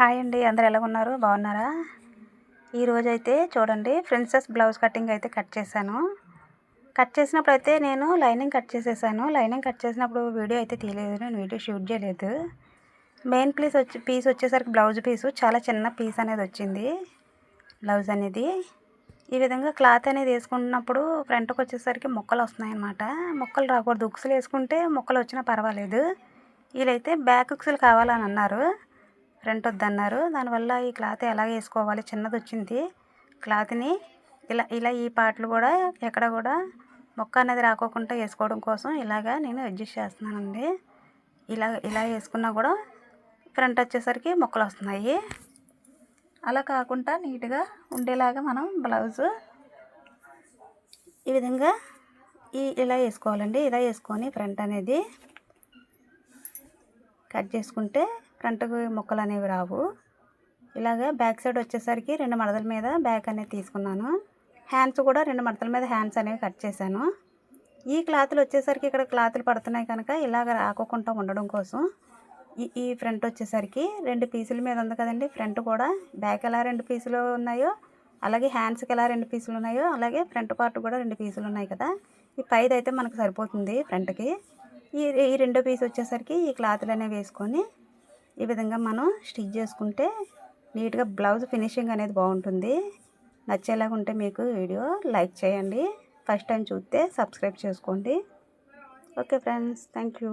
Hi అండి అందరు ఎలా ఉన్నారు? బాగున్నారా? ఈరోజు అయితే చూడండి ప్రిన్సెస్ బ్లౌజ్ కటింగ్ అయితే కట్ చేశాను. కట్ చేసినప్పుడు అయితే నేను లైనింగ్ కట్ చేసేసాను. లైనింగ్ కట్ చేసినప్పుడు వీడియో అయితే తీయలేదు నేను వీడియో షూట్ చేయలేదు. మెయిన్ పీస్ వచ్చి పీస్ వచ్చేసరికి బ్లౌజ్ పీసు చాలా చిన్న పీస్ అనేది వచ్చింది బ్లౌజ్ అనేది. ఈ విధంగా క్లాత్ అనేది వేసుకుంటున్నప్పుడు ఫ్రంట్కి వచ్చేసరికి మొక్కలు వస్తున్నాయి అన్నమాట మొక్కలు రాకూడదు ఉక్సులు వేసుకుంటే మొక్కలు వచ్చినా పర్వాలేదు. వీళ్ళైతే బ్యాక్ ఉక్సులు కావాలని అన్నారు. రెంట్ వద్దన్నారు. దానివల్ల ఈ క్లాత్ ఎలా వేసుకోవాలి. చిన్నది వచ్చింది క్లాత్ని ఇలా ఇలా ఈ పాటలు కూడా ఎక్కడ కూడా మొక్క అనేది రాకోకుండా వేసుకోవడం కోసం ఇలాగా నేను అడ్జస్ట్ చేస్తున్నానండి. ఇలా ఇలా వేసుకున్నా కూడా ఫ్రంట్ వచ్చేసరికి మొక్కలు వస్తున్నాయి. అలా కాకుండా నీట్గా ఉండేలాగా మనం బ్లౌజు ఈ విధంగా ఈ ఇలా వేసుకోవాలండి. ఇలా వేసుకొని ఫ్రంట్ అనేది కట్ చేసుకుంటే ఫ్రంట్కి మొక్కలు అనేవి రావు. ఇలాగా బ్యాక్ సైడ్ వచ్చేసరికి రెండు మడతల మీద బ్యాక్ అనేది తీసుకున్నాను. హ్యాండ్స్ కూడా రెండు మడతల మీద హ్యాండ్స్ అనేవి కట్ చేశాను. ఈ క్లాత్లు వచ్చేసరికి ఇక్కడ క్లాత్లు పడుతున్నాయి కనుక ఇలాగ రాకోకుండా ఉండడం కోసం ఈ ఈ ఫ్రంట్ వచ్చేసరికి రెండు పీసుల మీద ఉంది కదండి. ఫ్రంట్ కూడా బ్యాక్ ఎలా రెండు పీసులు ఉన్నాయో అలాగే హ్యాండ్స్కి ఎలా రెండు పీసులు ఉన్నాయో అలాగే ఫ్రంట్ పార్ట్ కూడా రెండు పీసులు ఉన్నాయి కదా. ఈ పైది అయితే మనకు సరిపోతుంది ఫ్రంట్కి. ఈ ఈ రెండో పీస్ వచ్చేసరికి ఈ క్లాత్లు అనేవి వేసుకొని ఈ విధంగా మనం స్టిచ్ చేసుకుంటే నీట్గా బ్లౌజ్ ఫినిషింగ్ అనేది బాగుంటుంది. నచ్చేలాగా ఉంటే మీకు వీడియో లైక్ చేయండి. ఫస్ట్ టైం చూస్తే సబ్స్క్రైబ్ చేసుకోండి. Okay friends thank you